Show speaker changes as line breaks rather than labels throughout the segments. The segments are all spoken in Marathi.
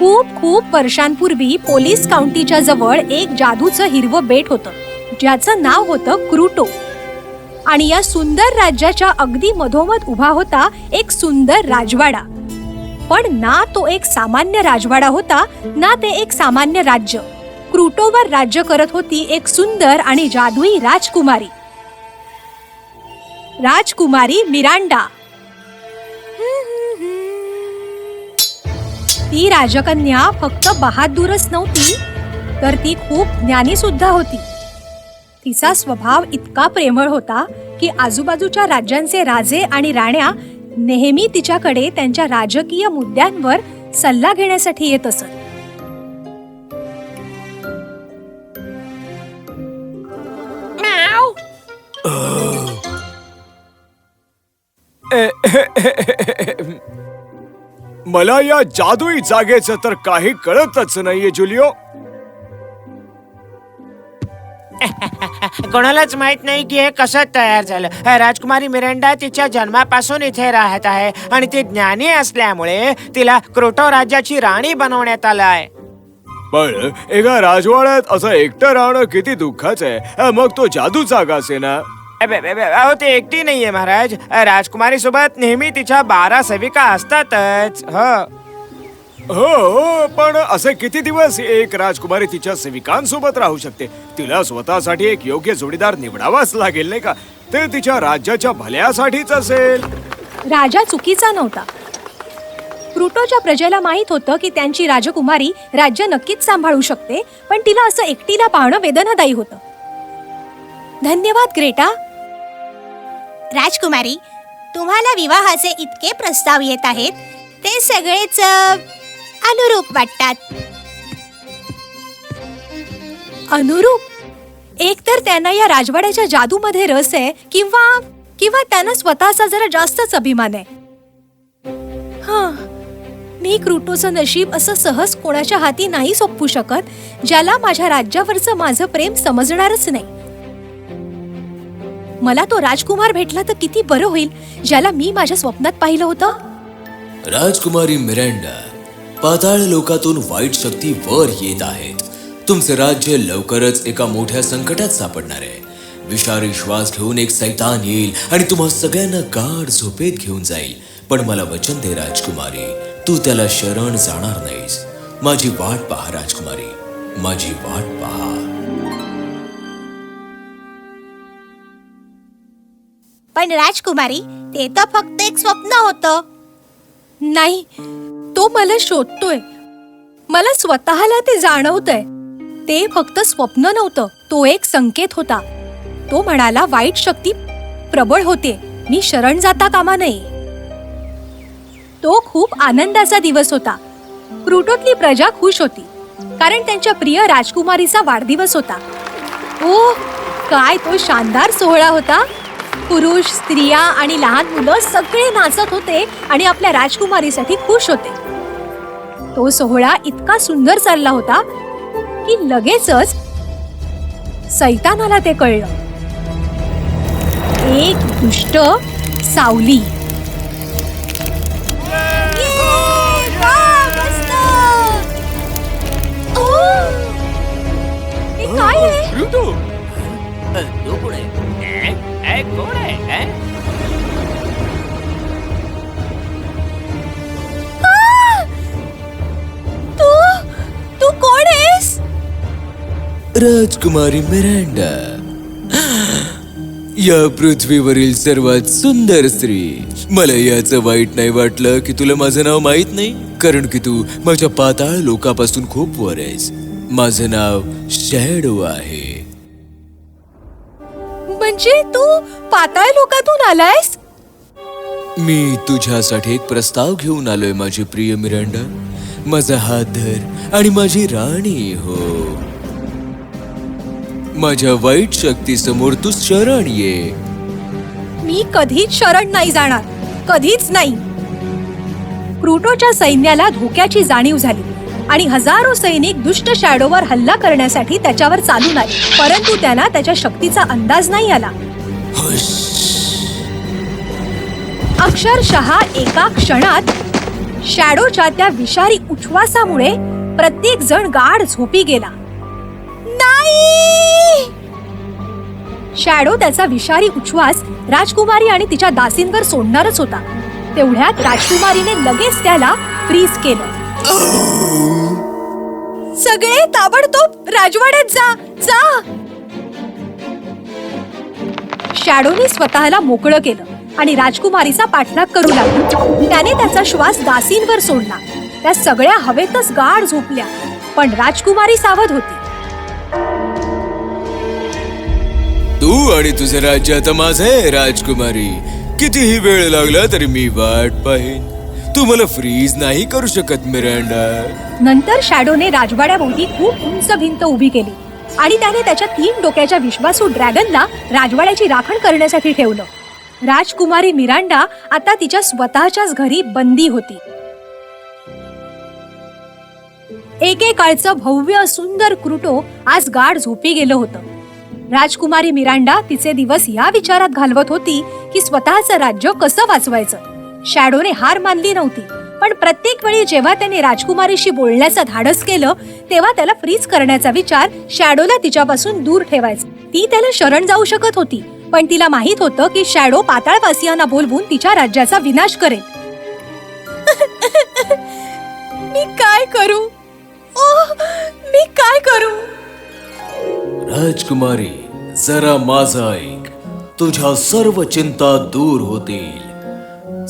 खूप खूप वर्षांपूर्वी पोलीस काउंटीच्या जवळ एक जादूचं हिरवं बेट होतं. ज्याचं नाव होतं क्रुटो. आणि या सुंदर राज्याच्या अगदी मधोमध उभा होता एक सुंदर राजवाडा. पण ना तो एक सामान्य राजवाडा होता ना ते एक सामान्य राज्य. क्रुटोवर राज्य करत होती एक सुंदर आणि जादुई राजकुमारी. राजकुमारी मिरांडा. ती राजकन्या फक्त बहादूरच नव्हती तर ती खूप ज्ञानी सुद्धा होती. तिचा स्वभाव इतका प्रेमळ होता की आजूबाजूच्या राज्यांचे राजे आणि राण्या नेहमी तिच्याकडे त्यांच्या राजकीय मुद्द्यांवर सल्ला घेण्यासाठी येत असत.
मला या जादुई जागेचं तर काही कळतच नाहीये जुलिओ
कोणालाच माहीत नाही की हे कसं तयार झालं. राजकुमारी मिरांडा तिच्या जन्मापासून इथे राहत आहे आणि ती ज्ञानी असल्यामुळे तिला क्रोटो राज्याची राणी बनवण्यात आलं आहे.
पण एका राजवाड्यात असं एकटं राहणं किती दुःखाचं आहे. मग तो जादू जागा असे ना
अबे, अबे, अबे, अहो ते एकटी नाहीये महाराज। राजकुमारी सोबत नेहमी तिच्या बारा सेविका असतातच हो।
हो हो पण असे किती दिवस एक राजकुमारी तिच्या सेविकांसोबत राहू शकते? तिला स्वतःसाठी एक योग्य जोडीदार निवडावाच लागेल नाही का? ते तिच्या राज्याच्या भल्यासाठीच असेल.
राजा चुकीचा नव्हता. प्रुटोच्या प्रजेला माहीत होतं की त्यांची राजकुमारी राज्य नक्कीच सांभाळू शकते पण तिला असं एकटीला पाहणं वेदनादायी होतं. धन्यवाद ग्रेटा.
राजकुमारी तुम्हाला विवाहाचे इतके प्रस्ताव येत आहेत ते सगळेच अनुरूप वाटतात.
अनुरूप? एक तर त्यांना या राजवाड्याच्या जादूमध्ये रस आहे किंवा किंवा त्यांना स्वतःचा जरा जास्तच अभिमान आहे. हां मी क्रुटोचं नशीब असं सहज कोणाच्या हाती नाही सोपवू शकत ज्याला माझ्या राज्यावरचं माझं प्रेम समजणारच नाही. मला तो राजकुमार भेटला तर किती बरं होईल ज्याला मी माझ्या स्वप्नात पाहिलं होतं?
राजकुमारी मिरांडा पाताळ लोकातून वाईट शक्ती वर येत आहेत. तुमचे राज्य लवकरच एका मोठ्या संकटात सापडणार आहे. विषारी श्वास घेऊन एक सैतान येईल आणि तुम्हा सगळ्यांना गाढ झोपेत घेऊन जाईल. पण मला वचन दे राजकुमारी तू त्याला शरण जाणार नाहीस. माझी वाट पहा राजकुमारी माझी वाट पहा.
पण राजकुमारी ते तर फक्त एक स्वप्न होतं.
नाही तो मला शोधतोय. मला स्वतःला ते जाणवतंय. ते फक्त स्वप्न नव्हतं तो एक संकेत होता. तो म्हणाला वाईट शक्ती प्रबळ होते. मी शरण जाता कामा नये. तो खूप आनंदाचा दिवस होता. क्रुटोतली प्रजा खुश होती कारण त्यांच्या प्रिय राजकुमारीचा वाढदिवस होता. ओ काय तो शानदार सोहळा होता. पुरुष स्त्रिया आणि लहान मुलं सगळे नाचत होते आणि आपल्या राजकुमारीसाठी खुश होते. तो सोहळा इतका सुंदर चालला होता की लगेचच सैतानाला ते कळलं. एक दुष्ट सावली. काय आहे
तू पुढे कोण आहे
तू तू कोण आहेस
राजकुमारी मिरांडा. या पृथ्वीवरील सर्वात सुंदर स्त्री. मला याचं वाईट नाही वाटलं की तुला माझं नाव माहीत नाही कारण की तू माझ्या पाताळ लोकापासून खूप वर आहेस. माझं नाव शॅडो आहे.
म्हणजे तू पाताळ लोकातून आलायस?
मी तुझ्यासाठी एक प्रस्ताव घेऊन आलोय माझी प्रिय मिरांडा. माझा हात धर आणि माझी राणी हो. माझ्या वाईट शक्ती समोर तू शरण ये.
मी कधीच शरण नाही जाणार. कधीच नाही. क्रुटोच्या सैन्याला धोक्याची जाणीव झाली. आणि हजारो सैनिक दुष्ट शॅडोवर हल्ला करण्यासाठी त्याच्यावर चालून आले परंतु त्यांना त्याच्या शक्तीचा अंदाज नाही आला. अक्षरशः एका क्षणात शॅडोच्या त्या विषारी उच्छ्वासामुळे प्रत्येक जण गाढ झोपी गेला. नाही! शॅडो त्याचा विषारी उच्छ्वास राजकुमारी आणि तिच्या दासींवर सोडणारच होता. तेवढ्यात राजकुमारीने लगेच त्याला फ्रीज केलं. सगळे ताबडतोब राजवाड्यात जा जा. शॅडोने स्वतःला मोकळं केलं आणि राजकुमारीचा पाठलाग करू लागला. त्याने त्याचा श्वास दासींवर सोडला. त्या सगळ्या हवेतच गाढ झोपल्या पण राजकुमारी सावध होती.
तू आणि तुझे राज्य आता माझं राजकुमारी. कितीही वेळ लागला तरी मी वाट पाहिन. तू मला फ्रीज नाही करू शकत मिरांडा.
नंतर शॅडोने राजवाड्याभोवती खूप उंच भिंत उभी केली आणि त्याने त्याच्या तीन डोक्याच्या विश्वासू ड्रॅगनला राजवाड्याची राखण करण्यासाठी ठेवलं. राजकुमारी मिरांडा आता तिच्या स्वतःच्याच घरी बंदी होती. एकेकाळचं भव्य सुंदर क्रुटो आज गाढ झोपी गेलं होतं. राजकुमारी मिरांडा तिचे दिवस या विचारात घालवत होती की स्वतःचं राज्य कसं वाचवायचं? शॅडोने हार मानली नव्हती. पण प्रत्येक वेळी जेव्हा त्याने राजकुमारीशी बोलण्याचं धाडस केलं तेव्हा त्याला फ्रीज करण्याचा विचार शॅडोला तिच्यापासून दूर ठेवायचा. ती त्याला शरण जाऊ शकत होती पण तिला माहीत होतं की शॅडो पाताळवासियांना बोलवून तिच्या राज्याचा विनाश करेल. मी काय करू? ओह, मी काय करू?
राजकुमारी जरा माझं ऐक. तुझ्या सर्व चिंता दूर होतील.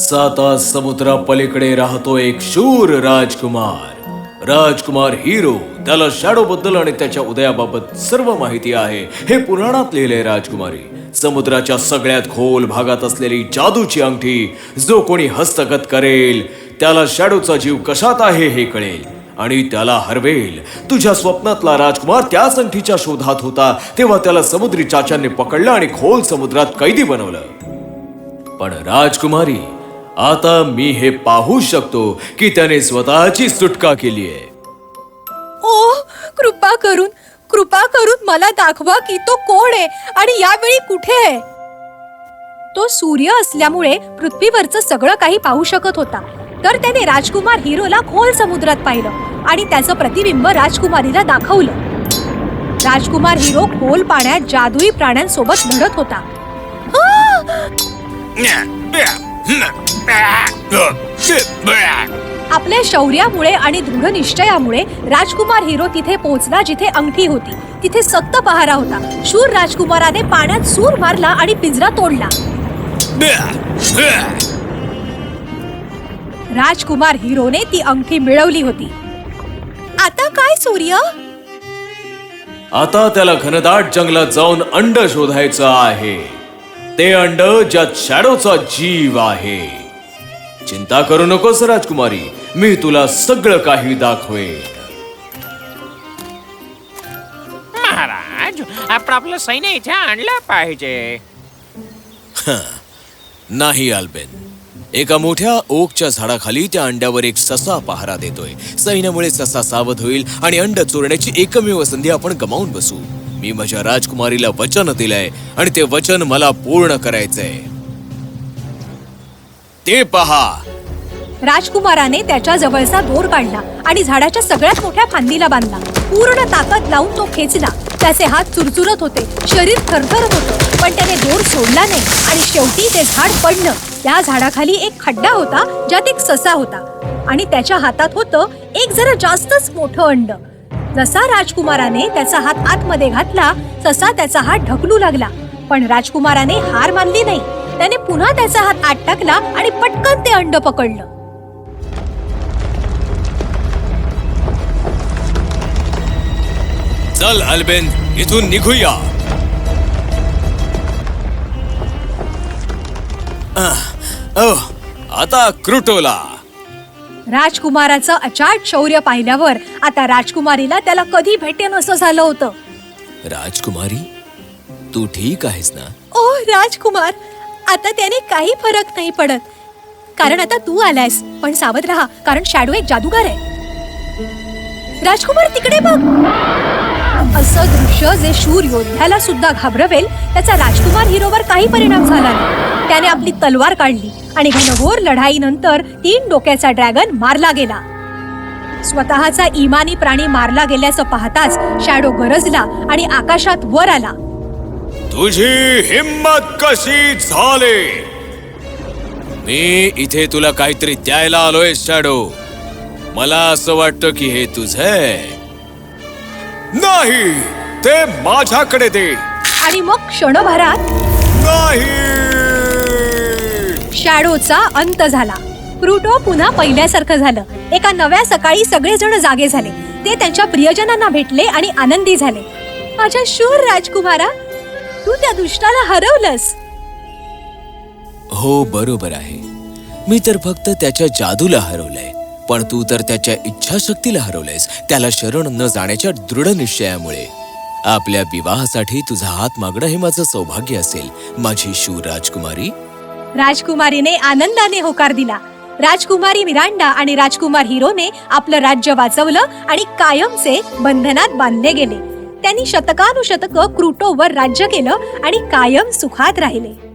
साता समुद्रा पलीकडे राहतो एक शूर राजकुमार. राजकुमार हिरो त्याला शॅडो बद्दल आणि त्याच्या उदयाबाबत सर्व माहिती आहे. हे पुराणात लिहिले राजकुमारी. समुद्राच्या सगळ्यात खोल भागात असलेली जादूची अंगठी जो कोणी हस्तगत करेल त्याला शॅडोचा जीव कशात आहे हे कळेल. आणि त्याला हरवेल. तुझ्या स्वप्नातला राजकुमार त्या अंगठीच्या शोधात होता तेव्हा त्याला समुद्री चाचांनी पकडलं आणि खोल समुद्रात कैदी बनवलं. पण राजकुमारी आता मी हे पाहू शकतो की त्याने स्वतःची सुटका केली आहे.
ओ कृपा करून कृपा करून मला दाखवा की तो कोण आहे आणि यावेळी कुठे आहे. तो सूर्य असल्यामुळे पृथ्वीवरचं सगळं काही पाहू शकत होता. तर त्याने राजकुमार हिरोला खोल समुद्रात पाहिलं आणि त्याचं प्रतिबिंब राजकुमारीला दाखवलं. राजकुमार हिरो खोल पाण्यात जादुई प्राण्यांसोबत लढत होता. आपल्या शौर्यामुळे आणि दृढ निश्चयामुळे राजकुमार हिरो तिथे पोहोचला जिथे अंगठी होती. तिथे सक्त पहारा होता. शूर राजकुमाराने पाण्यात सूर मारला आणि पिंजरा तोडला. राजकुमार हिरोने ती अंगठी मिळवली होती. आता काय सूर्य?
आता त्याला घनदाट जंगलात जाऊन अंड शोधायचं आहे. ते अंड ज्यात शॅडोचा जीव आहे. चिंता करू नकोस राजकुमारी. मी तुला सगळं काही दाखवेन.
महाराज आपण आपलं सैन्य इथे आणलं पाहिजे.
नाही आल्बेन. एका मोठ्या ओकच्या झाडाखाली त्या अंड्यावर एक ससा पहारा देतोय. सैन्यामुळे ससा सावध होईल आणि अंड चोरण्याची एकमेव संधी आपण गमावून बसू. मी माझ्या राजकुमारीला वचन दिलंय आणि ते वचन मला पूर्ण करायचंय. ते पहा.
राजकुमाराने त्याच्या जवळचा दोर काढला आणि झाडाच्या सगळ्यात मोठ्या फांदीला बांधला. पूर्ण ताकद लावून तो खेचला. त्याचे हात चुरचुरत होते. शरीर थरथरत होतं. पण त्याने दोर सोडला नाही आणि शेवटी ते झाड पडलं. त्या झाडाखाली एक खड्डा होता ज्यात एक ससा होता. आणि त्याच्या हातात होतं एक जरा जास्तच मोठं अंड. जसा राजकुमाराने त्याचा हात आतमध्ये घातला तसा त्याचा हात ढकलू लागला. पण राजकुमाराने हार मानली नाही. त्याने पुन्हा त्याचा हात आत टाकला आणि पटकन ते अंड पकडलं.
चल अल्बेन इथून निघूया. ओह, आता क्रुटोला.
राजकुमाराचं अचाट शौर्य पाहिल्यावर आता राजकुमारीला त्याला कधी भेटेन असं झालं होतं.
राजकुमारी? तू ठीक आहेस ना?
ओ राजकुमार आता त्याने काही फरक नाही पडत. कारण आता तू आलायस. पण सावध राहा कारण शॅडो एक जादूगार आहे. राजकुमार तिकडे बघ. असं दृश्य जे शूर योद्ध्याला सुद्धा घाबरवेल त्याचा राजकुमार हिरोवर काही परिणाम झाला नाही. त्याने आपली तलवार काढली आणि घनघोर लढाईनंतर तीन डोक्याचा ड्रॅगन मारला गेला. स्वतःचा इमानी प्राणी मारला गेल्याचं पाहताच शॅडो गरजला आणि आकाशात वर आला.
तुझी हिम्मत कशी झाली? मी इथे तुला काहीतरी द्यायला आलोय शॅडो. मला असं वाटतं की हे तुझे
नाही ते माझ्याकडे दे.
आणि मग क्षणभरात
नाही.
शॅडोचा अंत झाला. प्रुटो पुन्हा पहिल्यासारखं झालं. एका नव्या सकाळी सगळेजण जागे झाले. ते त्यांच्या प्रियजनांना भेटले आणि आनंदी झाले. माझ्या शूर राजकुमारा तू त्या दुष्टाला हरवलंस.
हो बरोबर आहे. मी तर फक्त त्याच्या जादूला हरवलंय. पण तू तर त्याच्या इच्छाशक्तीला हरवलंयस. त्याला शरण न जाण्याच्या दृढ निश्चयामुळे. आपल्या विवाहासाठी तुझा हात मागणं हे माझं सौभाग्य असेल. माझी शूर राजकुमारी.
राजकुमारीने आनंदाने होकार दिला. राजकुमारी मिरांडा आणि राजकुमार हिरोने आपलं राज्य वाचवलं आणि कायमचे बंधनात बांधले गेले. त्यांनी शतकानुशतक क्रुटोवर राज्य केलं आणि कायम सुखात राहिले.